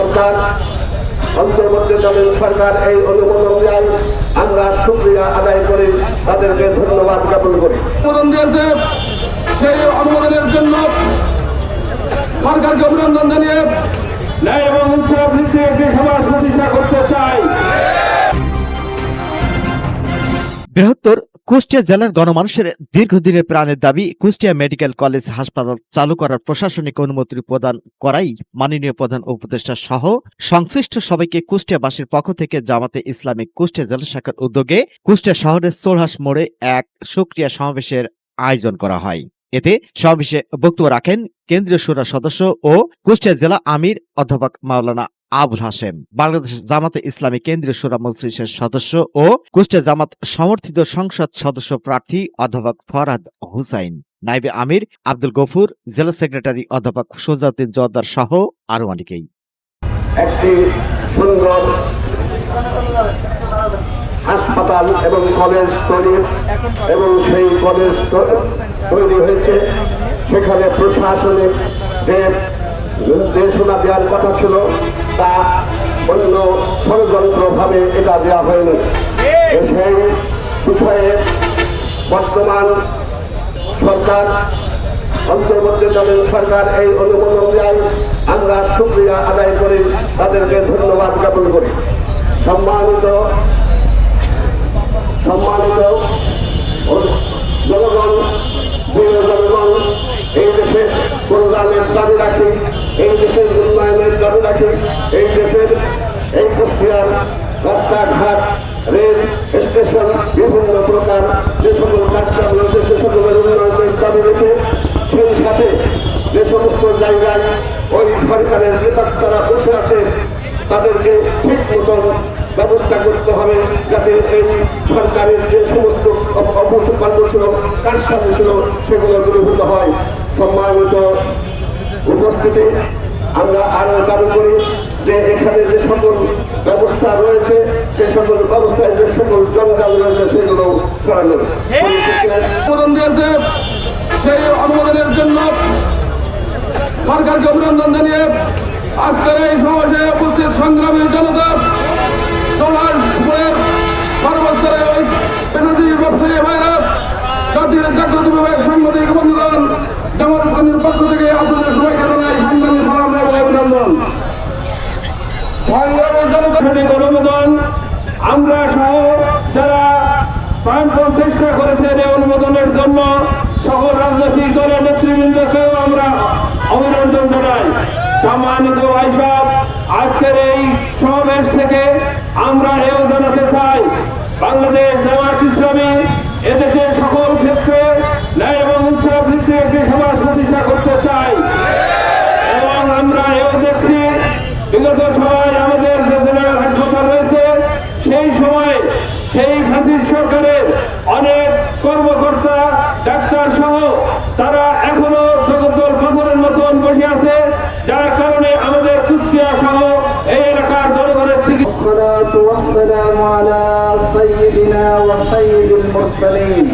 সরকার অন্তর্বর্তীকালীন সরকার এই অনুমোদন দেয় আমরা সুক্রিয়া আদায় করি তাদেরকে ধন্যবাদ জ্ঞাপন করি। অনুমোদন দিয়েছে সেই অনুমোদনের জন্য সরকারকে অভিনন্দন জানিয়ে ন্যায় এবং উৎসাহ বৃদ্ধি একটি সমাজ প্রতিষ্ঠা বৃহত্তর কুষ্টিয়া জেলার গণমানুষের দীর্ঘদিনের প্রাণের দাবি কুষ্টিয়া মেডিকেল কলেজ হাসপাতাল চালু করার প্রশাসনিক অনুমতি প্রদান করাই মাননীয় প্রধান উপদেষ্টা সহ সংশ্লিষ্ট সবাইকে কুষ্টিয়াবাসীর পক্ষ থেকে জামাতে ইসলামিক কুষ্টিয়া জেলা শাখার উদ্যোগে কুষ্টিয়া শহরের সোলহাস মোড়ে এক সুক্রিয়া সমাবেশের আয়োজন করা হয়। এতে সমাবেশে বক্তব্য রাখেন কেন্দ্রীয় সুরা সদস্য ও কুষ্টিয়া জেলা আমির অধ্যাপক মাওলানা আবুল হাসেম বাংলাদেশ জামাতে ইসলামী কেন্দ্রীয় সুরা মজলিসের সদস্য ও কুষ্টিয়া জামাত সমর্থিত সংসদ সদস্য প্রার্থী অধ্যাপক ফরাদ হুসাইন, নাইবে আমির আব্দুল গফুর, জেলা সেক্রেটারি অধ্যাপক সোজাউদ্দিন জোয়াদ্দার সহ আরও অনেকেই। একটি সুন্দর হাসপাতাল এবং কলেজ তৈরি এবং সেই কলেজ তৈরি হয়েছে। সেখানে প্রশাসনিক যে নির্দেশনা দেওয়ার কথা ছিল তা অন্য ষড়যন্ত্রভাবে এটা দেওয়া হয়নি। সেই বিষয়ে বর্তমান সরকার অন্তর্বর্তীকালীন সরকার এই অনুমোদন দেয় আমরা শুক্রিয়া আদায় করি তাদেরকে ধন্যবাদ জ্ঞাপন করি। সম্মানিত সম্মানিত জনগণ প্রিয় জনগণ এই দেশের কল্যাণের দাবি রাখি এই দেশের উন্নয়নের এই দেশের এই কুষ্টিয়ার রাস্তাঘাট, রেল স্টেশন, বিভিন্ন প্রকার যে সকল কাজকাম রয়েছে, সে সকলের উন্নয়নের দাবি রেখে সেই সাথে যে সমস্ত জায়গায় ওই সরকারের নেতারা বসে আছে, তাদেরকে ঠিক মতন ব্যবস্থা করতে হবে যাতে এই সরকারের যে সমস্ত অপকর্ম ছিল, কারসাজি ছিল, সেগুলো দূরীভূত হয়। সম্মানিত উপস্থিতি আমরা আরও দাবি করি যে এখানে যে সকল ব্যবস্থা রয়েছে সেই সকল ব্যবস্থায় যে সকল জঞ্জাল রয়েছে, সেগুলো সরানো দিয়েছে সেই অনুমোদনের জন্য সরকারকে অভিনন্দন জানিয়ে আজকের এই সমাবেশে উপস্থিত সংগ্রামী জনতা সর্বস্তরে ব্যবসায়ী ভাইরা, জাতির জাগ্রত বিভাগ জামাত পক্ষ থেকে আপনাদের সবাইকে জানাই সাংবাদিক সালাম এবং অভিনন্দন সংগ্রামী সঠিক অনুমোদন। আমরা সহ যারা প্রাণপণ চেষ্টা করেছেন এই অনুমোদনের জন্য সকল রাজনৈতিক দলের নেতৃবৃন্দকেও আমরা অভিনন্দন জানাই। সম্মানিত ভাই ভাইসব আজকের এই সমাবেশ থেকে আমরা এও জানাতে চাই, বাংলাদেশ জামাত ইসলামী এদেশের সকল ক্ষেত্রে ন্যায় এবং উৎসাহ বৃদ্ধি একটি সমাজ প্রতিষ্ঠা করতে চাই। এবং আমরা এও দেখছি, বিগত সময় সেই সময় সেই ফাঁসির সরকারের অনেক কর্মকর্তা ডাক্তার সহ তারা এখনো জগদ্দল পাথরের মতন বসে আছে যার কারণে আমাদের কুষ্টিয়া সহ এই এলাকার জনগণের চিকিৎসা والصلاة والسلام على سيدنا وسيد المرسلين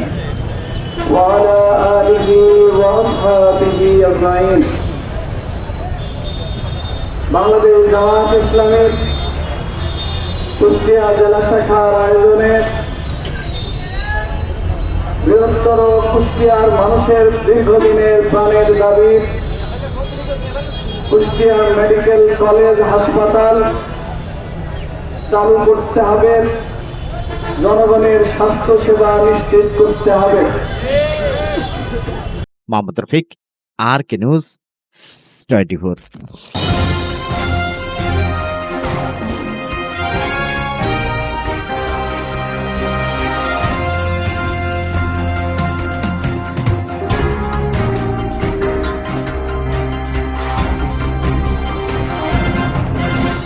وعلى آله وأصحابه أجمعين বাংলাদেশ জামাত ইসলামের কুষ্টিয়া জেলা শাখার আয়োজনে বৃহত্তর কুষ্টিয়ার মানুষের দীর্ঘদিনের প্রাণের দাবি, কুষ্টিয়া মেডিকেল কলেজ হাসপাতাল চালু করতে হবে, জনগণের স্বাস্থ্য সেবা নিশ্চিত করতে হবে। Mohammad Rafiq, R K news twenty four.